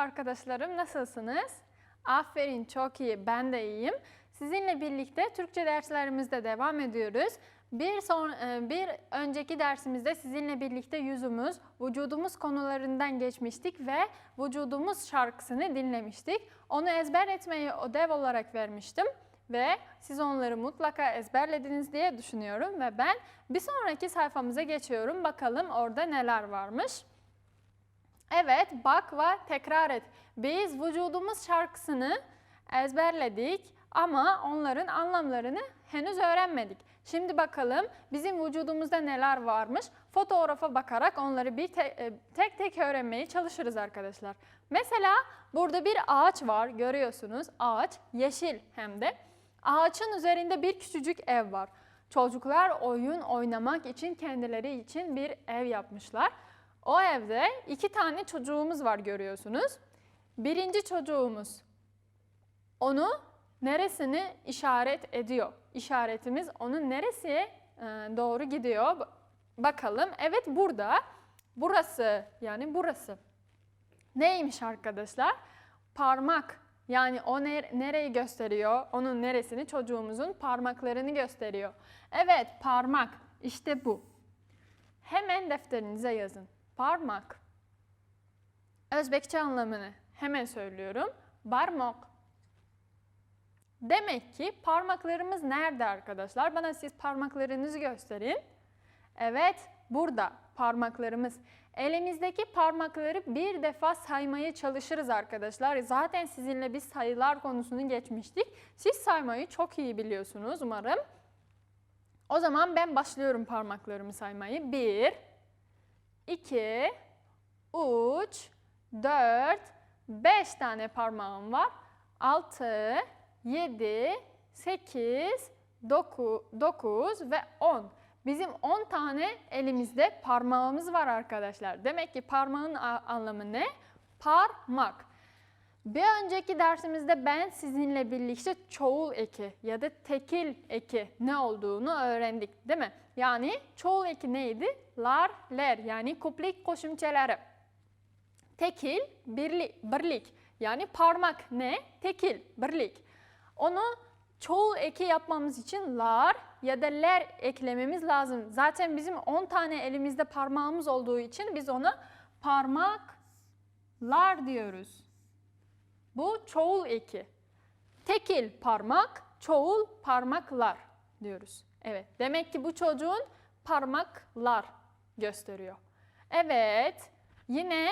arkadaşlarım nasılsınız? Aferin çok iyi ben de iyiyim. Sizinle birlikte Türkçe derslerimizde devam ediyoruz. Bir son e, bir önceki dersimizde sizinle birlikte yüzümüz, vücudumuz konularından geçmiştik ve vücudumuz şarkısını dinlemiştik. Onu ezber etmeyi ödev olarak vermiştim ve siz onları mutlaka ezberlediniz diye düşünüyorum ve ben bir sonraki sayfamıza geçiyorum. Bakalım orada neler varmış. Evet, bak ve tekrar et. Biz vücudumuz şarkısını ezberledik ama onların anlamlarını henüz öğrenmedik. Şimdi bakalım bizim vücudumuzda neler varmış. Fotoğrafa bakarak onları bir te- e, tek tek öğrenmeye çalışırız arkadaşlar. Mesela burada bir ağaç var görüyorsunuz. Ağaç yeşil hem de. Ağaçın üzerinde bir küçücük ev var. Çocuklar oyun oynamak için kendileri için bir ev yapmışlar. O evde iki tane çocuğumuz var görüyorsunuz. Birinci çocuğumuz onu neresini işaret ediyor. İşaretimiz onun neresiye doğru gidiyor. Ba- Bakalım. Evet burada. Burası yani burası. Neymiş arkadaşlar? Parmak. Yani o ner- nereyi gösteriyor? Onun neresini? Çocuğumuzun parmaklarını gösteriyor. Evet parmak. İşte bu. Hemen defterinize yazın. Parmak. Özbekçe anlamını hemen söylüyorum. Barmak. Demek ki parmaklarımız nerede arkadaşlar? Bana siz parmaklarınızı gösterin. Evet, burada parmaklarımız. Elimizdeki parmakları bir defa saymaya çalışırız arkadaşlar. Zaten sizinle biz sayılar konusunu geçmiştik. Siz saymayı çok iyi biliyorsunuz umarım. O zaman ben başlıyorum parmaklarımı saymayı. 1, 2, 3, 4, 5 tane parmağım var. 6, 7, 8, 9 ve 10. Bizim 10 tane elimizde parmağımız var arkadaşlar. Demek ki parmağın anlamı ne? Parmak. Bir önceki dersimizde ben sizinle birlikte çoğul eki ya da tekil eki ne olduğunu öğrendik değil mi? Yani çoğul eki neydi? Lar, ler yani kuplik koşumçaları. Tekil, birlik, birlik. Yani parmak ne? Tekil, birlik. Onu çoğul eki yapmamız için lar ya da ler eklememiz lazım. Zaten bizim 10 tane elimizde parmağımız olduğu için biz ona parmaklar diyoruz. Bu çoğul eki. Tekil parmak, çoğul parmaklar diyoruz. Evet, demek ki bu çocuğun parmaklar gösteriyor. Evet, yine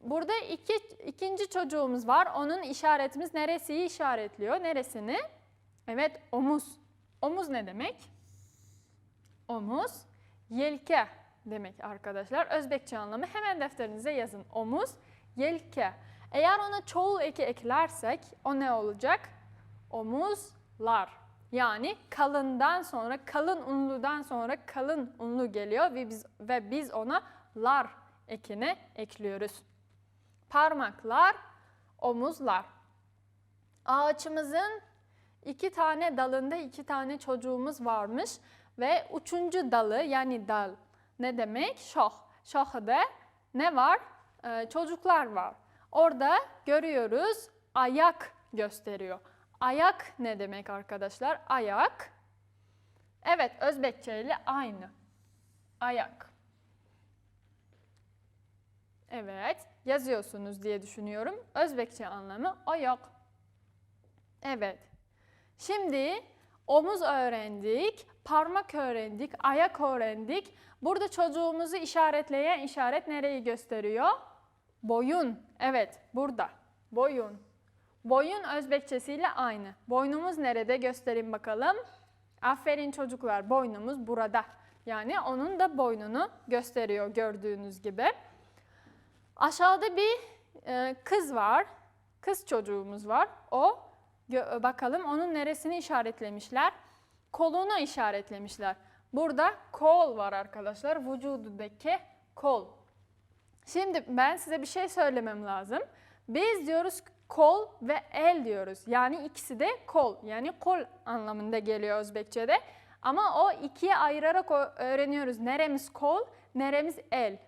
burada iki, ikinci çocuğumuz var. Onun işaretimiz neresiyi işaretliyor? Neresini? Evet, omuz. Omuz ne demek? Omuz, yelke demek arkadaşlar. Özbekçe anlamı hemen defterinize yazın. Omuz, yelke. Eğer ona çoğul eki eklersek o ne olacak? Omuzlar. Yani kalından sonra, kalın unludan sonra kalın unlu geliyor ve biz, ve biz ona lar ekine ekliyoruz. Parmaklar, omuzlar. Ağaçımızın iki tane dalında iki tane çocuğumuz varmış ve üçüncü dalı yani dal ne demek? Şoh. Şohda ne var? Ee, çocuklar var. Orada görüyoruz ayak gösteriyor. Ayak ne demek arkadaşlar? Ayak. Evet Özbekçe ile aynı. Ayak. Evet yazıyorsunuz diye düşünüyorum. Özbekçe anlamı ayak. Evet. Şimdi omuz öğrendik, parmak öğrendik, ayak öğrendik. Burada çocuğumuzu işaretleyen işaret nereyi gösteriyor? Boyun. Evet, burada. Boyun. Boyun Özbekçesiyle aynı. Boynumuz nerede göstereyim bakalım. Aferin çocuklar, boynumuz burada. Yani onun da boynunu gösteriyor gördüğünüz gibi. Aşağıda bir e, kız var. Kız çocuğumuz var. O bakalım onun neresini işaretlemişler? Kolunu işaretlemişler. Burada kol var arkadaşlar. Vücudundaki kol. Şimdi ben size bir şey söylemem lazım. Biz diyoruz kol ve el diyoruz. Yani ikisi de kol. Yani kol anlamında geliyor Özbekçe'de. Ama o ikiye ayırarak öğreniyoruz. Neremiz kol, neremiz el.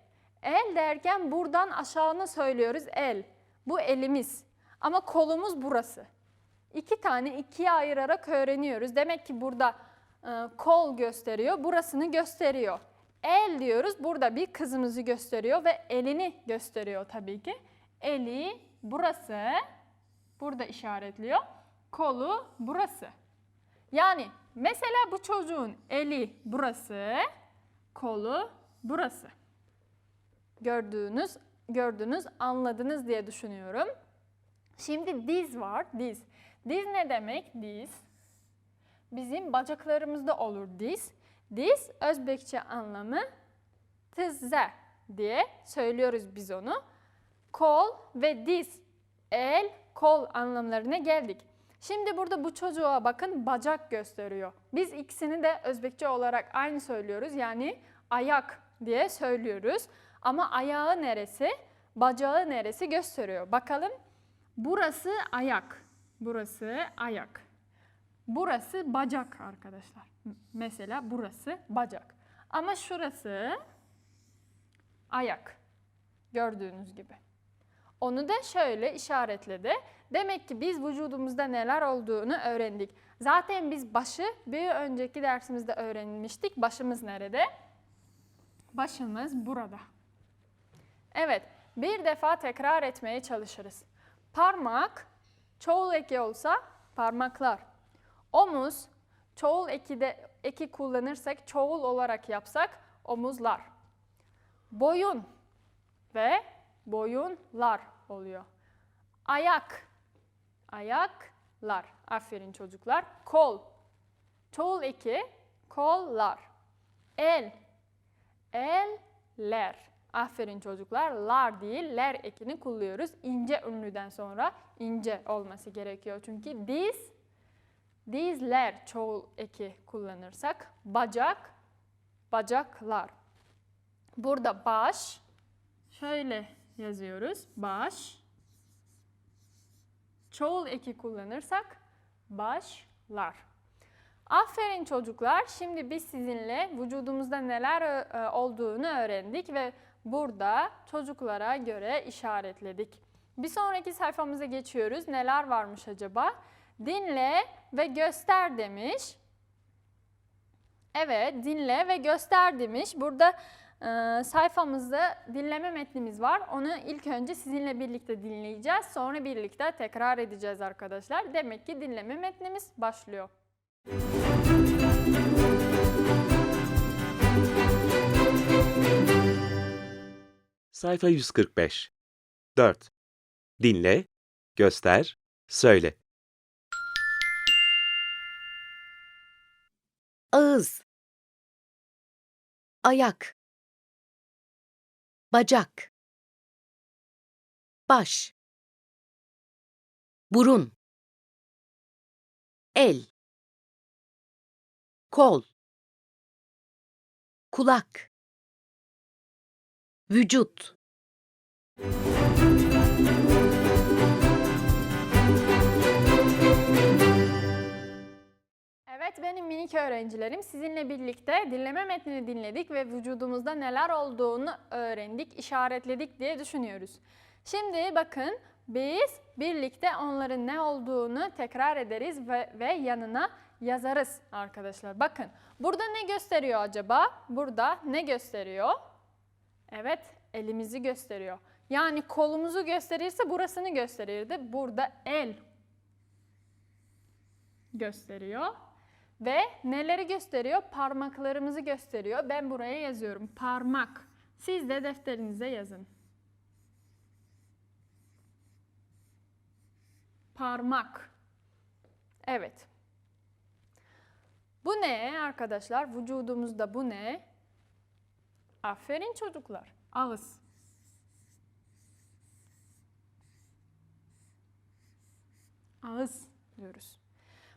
El derken buradan aşağını söylüyoruz el. Bu elimiz. Ama kolumuz burası. İki tane ikiye ayırarak öğreniyoruz. Demek ki burada e, kol gösteriyor, burasını gösteriyor. El diyoruz, burada bir kızımızı gösteriyor ve elini gösteriyor tabii ki. Eli burası, burada işaretliyor. Kolu burası. Yani mesela bu çocuğun eli burası, kolu burası. Gördüğünüz, gördünüz, anladınız diye düşünüyorum. Şimdi diz var, diz. Diz ne demek? Diz. Bizim bacaklarımızda olur diz. Diz Özbekçe anlamı tızze diye söylüyoruz biz onu. Kol ve diz, el, kol anlamlarına geldik. Şimdi burada bu çocuğa bakın bacak gösteriyor. Biz ikisini de Özbekçe olarak aynı söylüyoruz. Yani ayak diye söylüyoruz. Ama ayağı neresi, bacağı neresi gösteriyor. Bakalım burası ayak, burası ayak. Burası bacak arkadaşlar. Mesela burası bacak. Ama şurası ayak. Gördüğünüz gibi. Onu da şöyle işaretledi. Demek ki biz vücudumuzda neler olduğunu öğrendik. Zaten biz başı bir önceki dersimizde öğrenmiştik. Başımız nerede? Başımız burada. Evet, bir defa tekrar etmeye çalışırız. Parmak, çoğul eki olsa parmaklar. Omuz, çoğul eki de eki kullanırsak, çoğul olarak yapsak omuzlar. Boyun ve boyunlar oluyor. Ayak, ayaklar. Aferin çocuklar. Kol, çoğul eki kollar. El, eller. Aferin çocuklar. Lar değil, ler ekini kullanıyoruz. İnce ünlüden sonra ince olması gerekiyor. Çünkü diz, dizler çoğul eki kullanırsak. Bacak, bacaklar. Burada baş, şöyle yazıyoruz. Baş. Çoğul eki kullanırsak başlar. Aferin çocuklar. Şimdi biz sizinle vücudumuzda neler e, olduğunu öğrendik ve burada çocuklara göre işaretledik. Bir sonraki sayfamıza geçiyoruz. Neler varmış acaba? Dinle ve göster demiş. Evet, dinle ve göster demiş. Burada e, sayfamızda dinleme metnimiz var. Onu ilk önce sizinle birlikte dinleyeceğiz. Sonra birlikte tekrar edeceğiz arkadaşlar. Demek ki dinleme metnimiz başlıyor. Sayfa 145. 4. Dinle, göster, söyle. ağız ayak bacak. Baş. Burun. El. Kol. Kulak. Vücut Benim minik öğrencilerim sizinle birlikte dinleme metnini dinledik ve vücudumuzda neler olduğunu öğrendik, işaretledik diye düşünüyoruz. Şimdi bakın biz birlikte onların ne olduğunu tekrar ederiz ve, ve yanına yazarız arkadaşlar. Bakın burada ne gösteriyor acaba? Burada ne gösteriyor? Evet elimizi gösteriyor. Yani kolumuzu gösterirse burasını gösterirdi. Burada el gösteriyor. Ve neleri gösteriyor? Parmaklarımızı gösteriyor. Ben buraya yazıyorum. Parmak. Siz de defterinize yazın. Parmak. Evet. Bu ne arkadaşlar? Vücudumuzda bu ne? Aferin çocuklar. Ağız. Ağız diyoruz.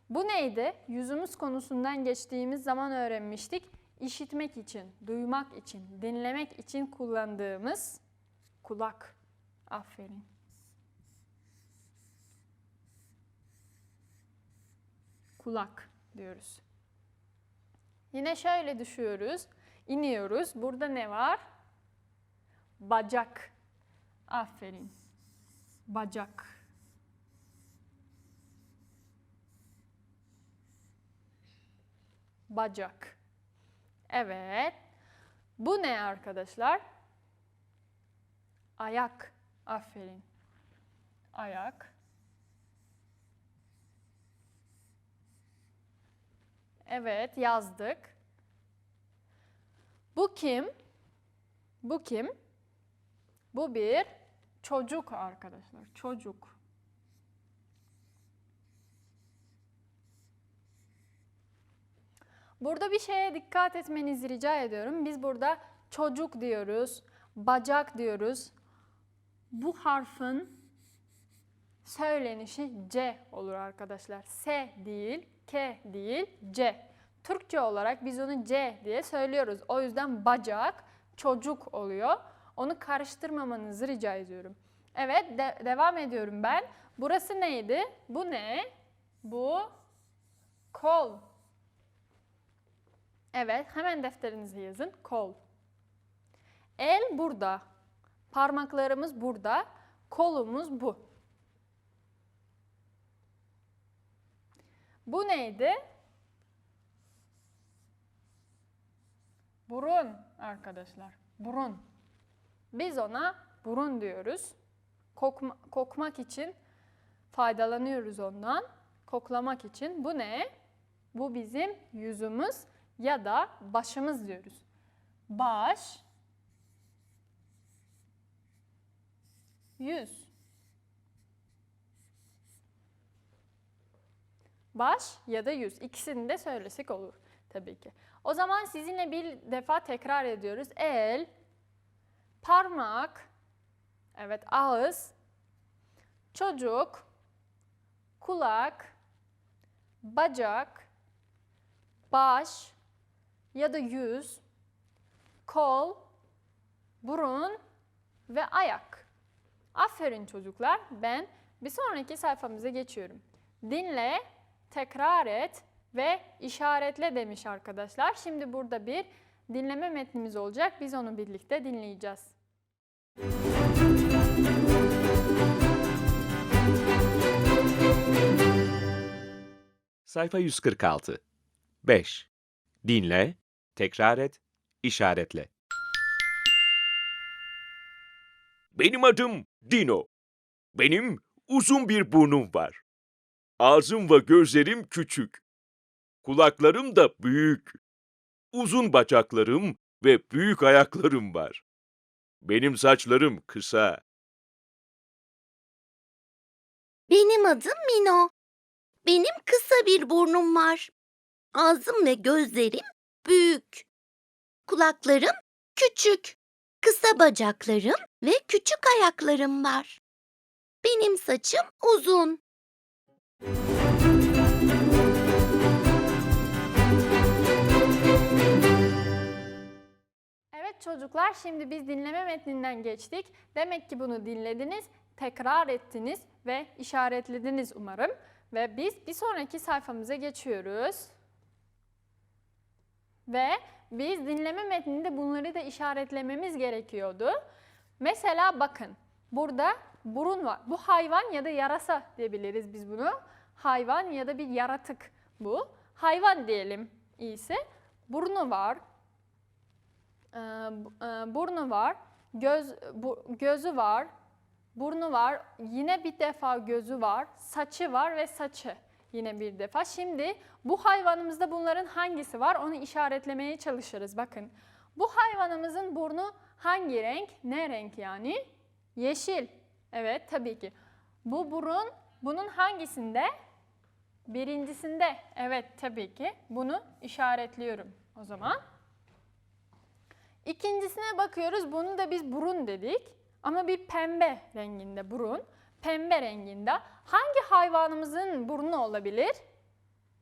Bu neydi? Yüzümüz konusundan geçtiğimiz zaman öğrenmiştik. İşitmek için, duymak için, dinlemek için kullandığımız kulak. Aferin. Kulak diyoruz. Yine şöyle düşüyoruz, iniyoruz. Burada ne var? Bacak. Aferin. Bacak. Bacak. Evet. Bu ne arkadaşlar? Ayak. Aferin. Ayak. Evet, yazdık. Bu kim? Bu kim? Bu bir çocuk arkadaşlar. Çocuk. Burada bir şeye dikkat etmenizi rica ediyorum. Biz burada çocuk diyoruz, bacak diyoruz. Bu harfin söylenişi C olur arkadaşlar. S değil, K değil, C. Türkçe olarak biz onu C diye söylüyoruz. O yüzden bacak, çocuk oluyor. Onu karıştırmamanızı rica ediyorum. Evet, de- devam ediyorum ben. Burası neydi? Bu ne? Bu kol. Evet, hemen defterinize yazın. Kol. El burada. Parmaklarımız burada. Kolumuz bu. Bu neydi? Burun arkadaşlar. Burun. Biz ona burun diyoruz. Kokma- kokmak için faydalanıyoruz ondan. Koklamak için. Bu ne? Bu bizim yüzümüz ya da başımız diyoruz. Baş, yüz. Baş ya da yüz. İkisini de söylesek olur tabii ki. O zaman sizinle bir defa tekrar ediyoruz. El, parmak, evet ağız, çocuk, kulak, bacak, baş ya da yüz, kol, burun ve ayak. Aferin çocuklar. Ben bir sonraki sayfamıza geçiyorum. Dinle, tekrar et ve işaretle demiş arkadaşlar. Şimdi burada bir dinleme metnimiz olacak. Biz onu birlikte dinleyeceğiz. Sayfa 146. 5. Dinle, tekrar et, işaretle. Benim adım Dino. Benim uzun bir burnum var. Ağzım ve gözlerim küçük. Kulaklarım da büyük. Uzun bacaklarım ve büyük ayaklarım var. Benim saçlarım kısa. Benim adım Mino. Benim kısa bir burnum var. Ağzım ve gözlerim büyük. Kulaklarım küçük. Kısa bacaklarım ve küçük ayaklarım var. Benim saçım uzun. Evet çocuklar şimdi biz dinleme metninden geçtik. Demek ki bunu dinlediniz, tekrar ettiniz ve işaretlediniz umarım. Ve biz bir sonraki sayfamıza geçiyoruz. Ve biz dinleme metninde bunları da işaretlememiz gerekiyordu. Mesela bakın burada burun var. Bu hayvan ya da yarasa diyebiliriz biz bunu. Hayvan ya da bir yaratık bu. Hayvan diyelim iyisi. Burnu var, ee, e, burnu var, göz bu- gözü var, burnu var, yine bir defa gözü var, saçı var ve saçı yine bir defa. Şimdi bu hayvanımızda bunların hangisi var onu işaretlemeye çalışırız. Bakın bu hayvanımızın burnu hangi renk? Ne renk yani? Yeşil. Evet tabii ki. Bu burun bunun hangisinde? Birincisinde. Evet tabii ki. Bunu işaretliyorum o zaman. İkincisine bakıyoruz. Bunu da biz burun dedik. Ama bir pembe renginde burun. Pembe renginde. Hangi hayvanımızın burnu olabilir?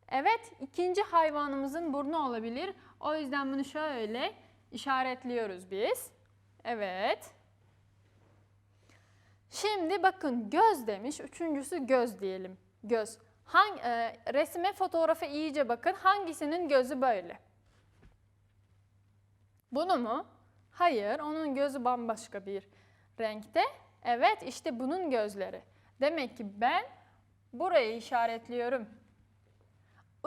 Evet, ikinci hayvanımızın burnu olabilir. O yüzden bunu şöyle işaretliyoruz biz. Evet. Şimdi bakın göz demiş. Üçüncüsü göz diyelim. Göz. Hangi, e, resme fotoğrafa iyice bakın. Hangisinin gözü böyle? Bunu mu? Hayır, onun gözü bambaşka bir renkte. Evet işte bunun gözleri. Demek ki ben burayı işaretliyorum.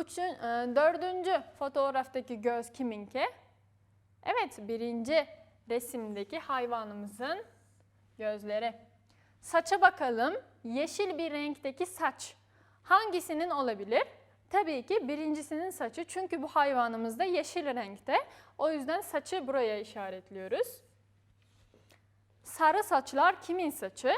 Üçün, e, dördüncü fotoğraftaki göz kiminki? Evet birinci resimdeki hayvanımızın gözleri. Saça bakalım. Yeşil bir renkteki saç. Hangisinin olabilir? Tabii ki birincisinin saçı. Çünkü bu hayvanımız da yeşil renkte. O yüzden saçı buraya işaretliyoruz. Sarı saçlar kimin saçı?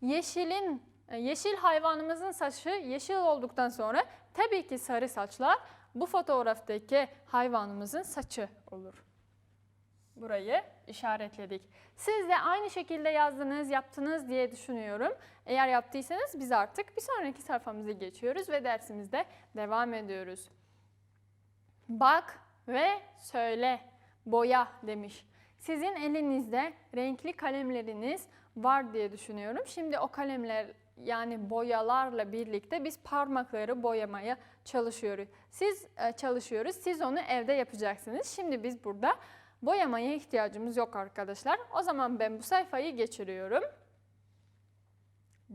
Yeşilin e, yeşil hayvanımızın saçı yeşil olduktan sonra tabii ki sarı saçlar bu fotoğraftaki hayvanımızın saçı olur. Burayı işaretledik. Siz de aynı şekilde yazdınız, yaptınız diye düşünüyorum. Eğer yaptıysanız biz artık bir sonraki sayfamıza geçiyoruz ve dersimizde devam ediyoruz. Bak ve söyle, boya demiş. Sizin elinizde renkli kalemleriniz var diye düşünüyorum. Şimdi o kalemler yani boyalarla birlikte biz parmakları boyamaya çalışıyoruz. Siz e, çalışıyoruz. Siz onu evde yapacaksınız. Şimdi biz burada boyamaya ihtiyacımız yok arkadaşlar. O zaman ben bu sayfayı geçiriyorum.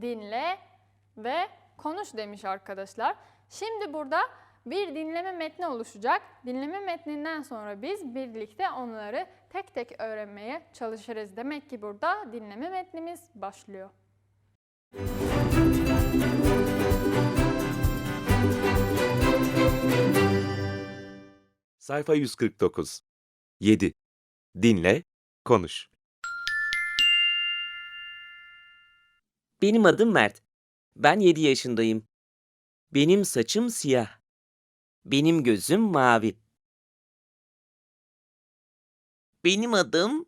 Dinle ve konuş demiş arkadaşlar. Şimdi burada bir dinleme metni oluşacak. Dinleme metninden sonra biz birlikte onları tek tek öğrenmeye çalışırız. Demek ki burada dinleme metnimiz başlıyor. Sayfa 149. 7. Dinle, konuş. Benim adım Mert. Ben 7 yaşındayım. Benim saçım siyah. Benim gözüm mavi. Benim adım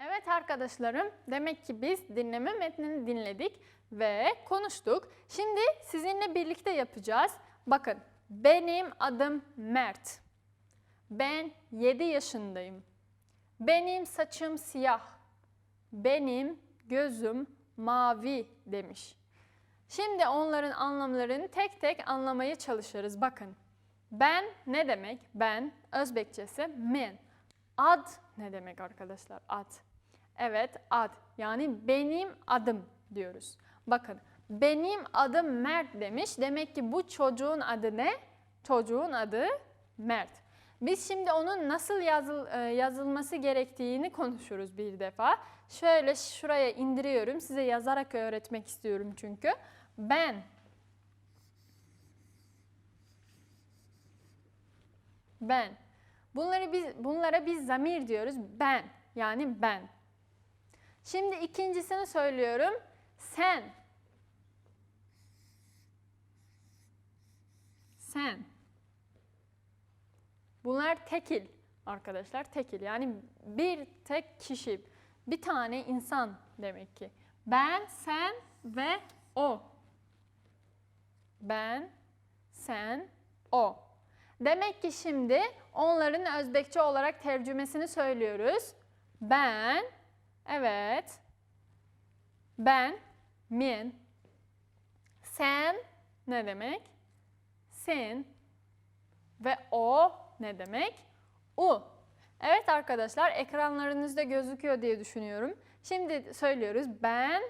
Evet arkadaşlarım, demek ki biz dinleme metnini dinledik ve konuştuk. Şimdi sizinle birlikte yapacağız. Bakın, benim adım Mert. Ben 7 yaşındayım. Benim saçım siyah. Benim gözüm mavi demiş. Şimdi onların anlamlarını tek tek anlamaya çalışırız. Bakın, ben ne demek? Ben, Özbekçesi men. Ad ne demek arkadaşlar? Ad. Evet, ad. Yani benim adım diyoruz. Bakın, benim adım Mert demiş. Demek ki bu çocuğun adı ne? Çocuğun adı Mert. Biz şimdi onun nasıl yazıl, e, yazılması gerektiğini konuşuruz bir defa. Şöyle şuraya indiriyorum. Size yazarak öğretmek istiyorum çünkü. Ben ben. Bunları biz bunlara biz zamir diyoruz. Ben yani ben. Şimdi ikincisini söylüyorum. Sen. Sen. Bunlar tekil arkadaşlar. Tekil yani bir tek kişi, bir tane insan demek ki. Ben, sen ve o. Ben, sen, o. Demek ki şimdi onların Özbekçe olarak tercümesini söylüyoruz. Ben, evet. Ben, men. Sen ne demek? Sen. Ve o ne demek? U. Evet arkadaşlar ekranlarınızda gözüküyor diye düşünüyorum. Şimdi söylüyoruz. Ben,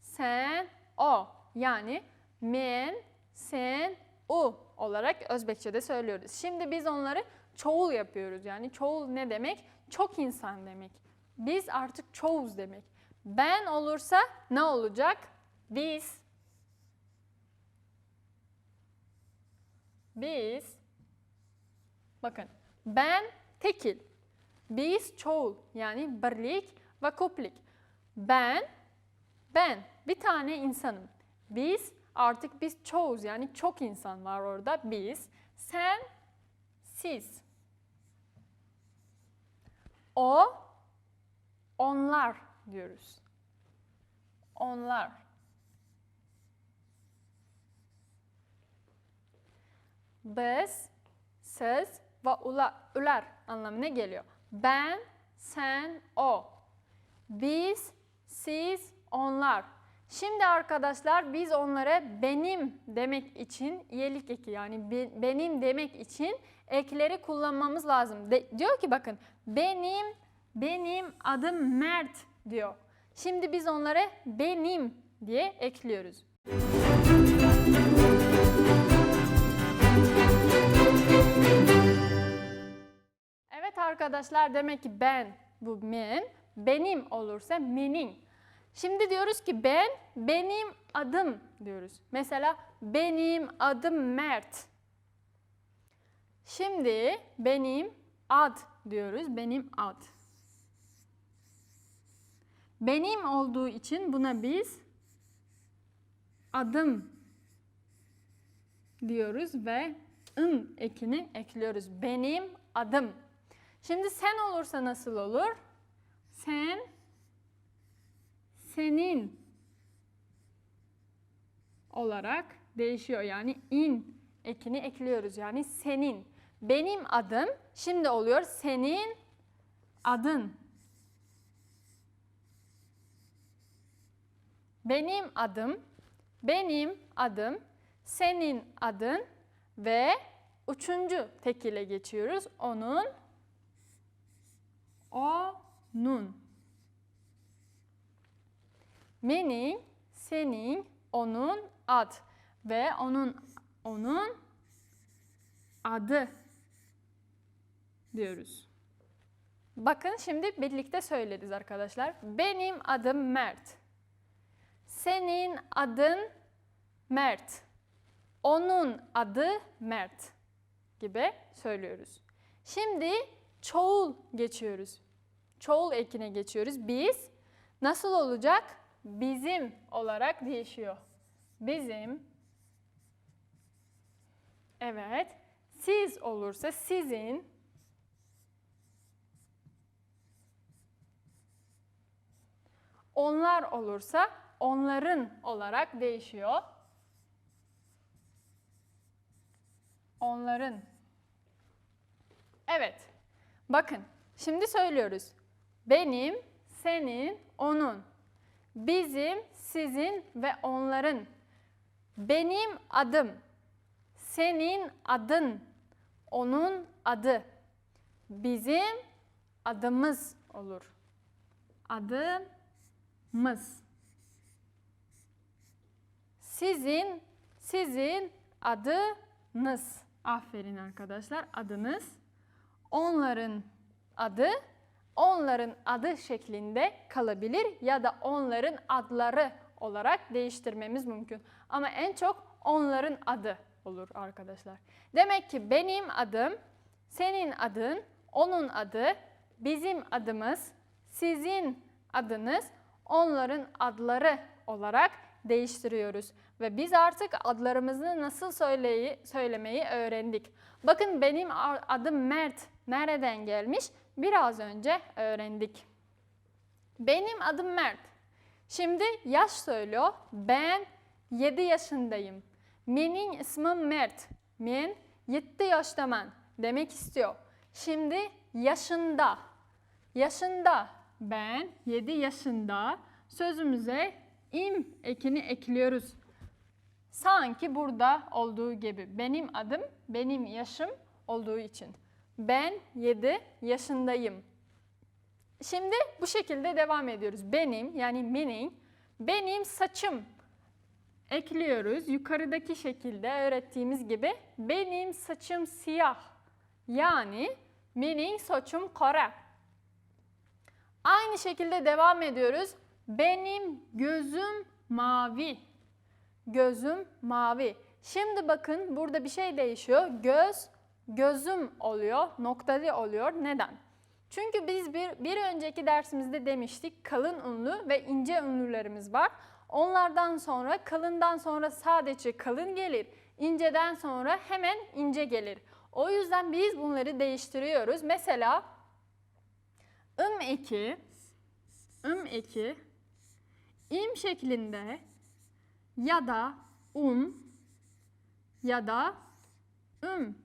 sen, o. Yani men, sen, u olarak Özbekçe'de söylüyoruz. Şimdi biz onları çoğul yapıyoruz. Yani çoğul ne demek? Çok insan demek. Biz artık çoğuz demek. Ben olursa ne olacak? Biz. Biz. Bakın ben tekil. Biz çoğul yani birlik ve koplik. Ben, ben bir tane insanım. Biz artık biz çoğuz yani çok insan var orada. Biz, sen, siz. O, onlar diyoruz. Onlar. Biz, siz ve ula, ular anlamına geliyor. Ben, sen, o. Biz, siz, onlar. Şimdi arkadaşlar biz onlara benim demek için iyilik eki yani be- benim demek için ekleri kullanmamız lazım. De- diyor ki bakın benim benim adım Mert diyor. Şimdi biz onlara benim diye ekliyoruz. Evet arkadaşlar demek ki ben bu men, benim olursa menin. Şimdi diyoruz ki ben, benim adım diyoruz. Mesela benim adım Mert. Şimdi benim ad diyoruz. Benim ad. Benim olduğu için buna biz adım diyoruz ve ım ekini ekliyoruz. Benim adım. Şimdi sen olursa nasıl olur? Sen, senin olarak değişiyor. Yani in ekini ekliyoruz. Yani senin. Benim adım şimdi oluyor senin adın. Benim adım, benim adım, senin adın ve üçüncü tekile geçiyoruz. Onun, onun. Benim, senin, onun ad ve onun onun adı diyoruz. Bakın şimdi birlikte söyleriz arkadaşlar. Benim adım Mert. Senin adın Mert. Onun adı Mert gibi söylüyoruz. Şimdi çoğul geçiyoruz. Çoğul ekine geçiyoruz. Biz nasıl olacak? Bizim olarak değişiyor. Bizim Evet. Siz olursa sizin Onlar olursa onların olarak değişiyor. Onların. Evet. Bakın. Şimdi söylüyoruz. Benim, senin, onun. Bizim, sizin ve onların. Benim adım. Senin adın. Onun adı. Bizim adımız olur. Adımız. Sizin, sizin adınız. Aferin arkadaşlar adınız. Onların adı, onların adı şeklinde kalabilir ya da onların adları olarak değiştirmemiz mümkün. Ama en çok onların adı olur arkadaşlar. Demek ki benim adım, senin adın, onun adı, bizim adımız, sizin adınız, onların adları olarak değiştiriyoruz. Ve biz artık adlarımızı nasıl söyleyi, söylemeyi öğrendik. Bakın benim adım Mert nereden gelmiş? Biraz önce öğrendik. Benim adım Mert. Şimdi yaş söylüyor. Ben 7 yaşındayım. Benim ismim Mert. Ben 7 yaştaman demek istiyor. Şimdi yaşında. Yaşında. Ben 7 yaşında. Sözümüze im ekini ekliyoruz. Sanki burada olduğu gibi. Benim adım, benim yaşım olduğu için. Ben 7 yaşındayım. Şimdi bu şekilde devam ediyoruz. Benim yani benim, benim saçım ekliyoruz. Yukarıdaki şekilde öğrettiğimiz gibi benim saçım siyah. Yani benim saçım kara. Aynı şekilde devam ediyoruz. Benim gözüm mavi. Gözüm mavi. Şimdi bakın burada bir şey değişiyor. Göz, gözüm oluyor, noktalı oluyor. Neden? Çünkü biz bir, bir önceki dersimizde demiştik kalın ünlü ve ince ünlülerimiz var. Onlardan sonra kalından sonra sadece kalın gelir. İnceden sonra hemen ince gelir. O yüzden biz bunları değiştiriyoruz. Mesela ım eki, ım eki, im şeklinde ya da um ya da üm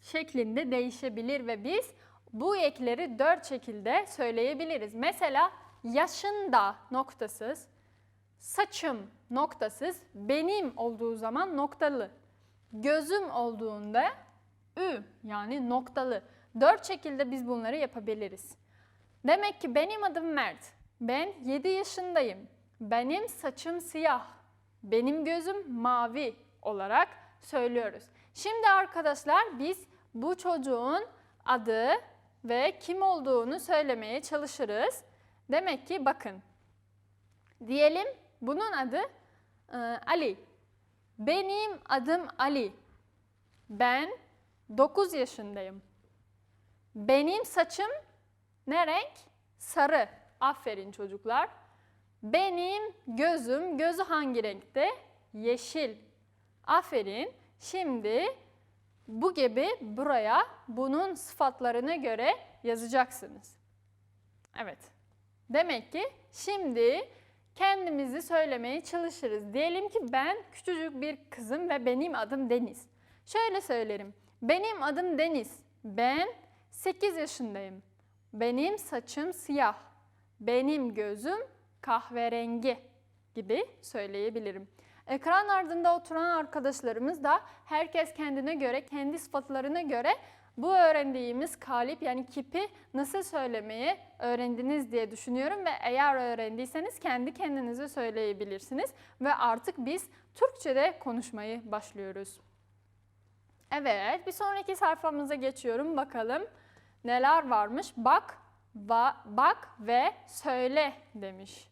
şeklinde değişebilir ve biz bu ekleri dört şekilde söyleyebiliriz. Mesela yaşında noktasız, saçım noktasız, benim olduğu zaman noktalı, gözüm olduğunda Ü yani noktalı. Dört şekilde biz bunları yapabiliriz. Demek ki benim adım Mert. Ben 7 yaşındayım. Benim saçım siyah. Benim gözüm mavi olarak söylüyoruz. Şimdi arkadaşlar biz bu çocuğun adı ve kim olduğunu söylemeye çalışırız. Demek ki bakın. Diyelim bunun adı e, Ali. Benim adım Ali. Ben 9 yaşındayım. Benim saçım ne renk? Sarı. Aferin çocuklar. Benim gözüm, gözü hangi renkte? Yeşil. Aferin. Şimdi bu gibi buraya bunun sıfatlarına göre yazacaksınız. Evet. Demek ki şimdi kendimizi söylemeye çalışırız. Diyelim ki ben küçücük bir kızım ve benim adım Deniz. Şöyle söylerim. Benim adım Deniz. Ben 8 yaşındayım. Benim saçım siyah. Benim gözüm kahverengi gibi söyleyebilirim. Ekran ardında oturan arkadaşlarımız da herkes kendine göre, kendi sıfatlarına göre bu öğrendiğimiz kalip yani kipi nasıl söylemeyi öğrendiniz diye düşünüyorum ve eğer öğrendiyseniz kendi kendinize söyleyebilirsiniz ve artık biz Türkçe'de konuşmayı başlıyoruz. Evet, bir sonraki sayfamıza geçiyorum bakalım neler varmış. Bak, va, bak ve söyle demiş.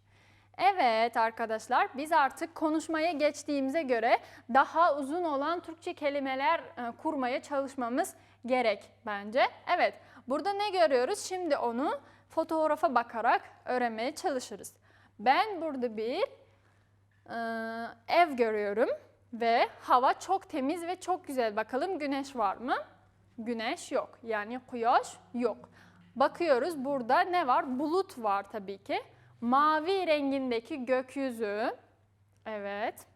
Evet arkadaşlar biz artık konuşmaya geçtiğimize göre daha uzun olan Türkçe kelimeler e, kurmaya çalışmamız gerek bence. Evet burada ne görüyoruz? Şimdi onu fotoğrafa bakarak öğrenmeye çalışırız. Ben burada bir e, ev görüyorum ve hava çok temiz ve çok güzel. Bakalım güneş var mı? Güneş yok. Yani güneş yok. Bakıyoruz burada ne var? Bulut var tabii ki. Mavi rengindeki gökyüzü. Evet.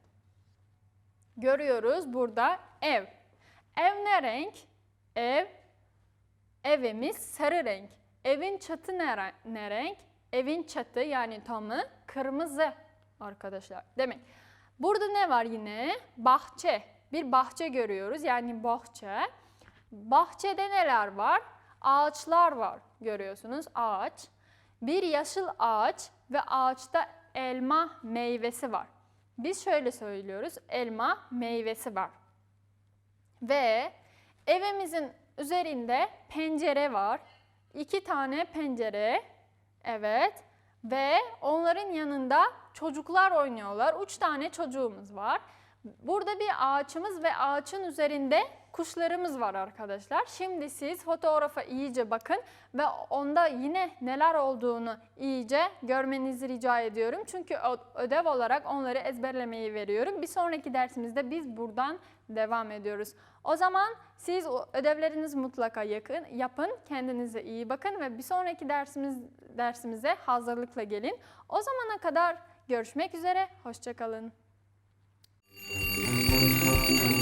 Görüyoruz burada ev. Ev ne renk? Ev. Evimiz sarı renk. Evin çatı ne, re- ne renk? Evin çatı yani tamı kırmızı arkadaşlar. Demek. Burada ne var yine? Bahçe. Bir bahçe görüyoruz yani bahçe. Bahçede neler var? Ağaçlar var görüyorsunuz ağaç. Bir yeşil ağaç ve ağaçta elma meyvesi var. Biz şöyle söylüyoruz elma meyvesi var. Ve evimizin üzerinde pencere var. İki tane pencere. Evet. Ve onların yanında çocuklar oynuyorlar. Üç tane çocuğumuz var. Burada bir ağaçımız ve ağaçın üzerinde kuşlarımız var arkadaşlar. Şimdi siz fotoğrafa iyice bakın ve onda yine neler olduğunu iyice görmenizi rica ediyorum. Çünkü ödev olarak onları ezberlemeyi veriyorum. Bir sonraki dersimizde biz buradan devam ediyoruz. O zaman siz o ödevlerinizi mutlaka yakın, yapın, kendinize iyi bakın ve bir sonraki dersimiz dersimize hazırlıkla gelin. O zamana kadar görüşmek üzere, hoşçakalın. Müzik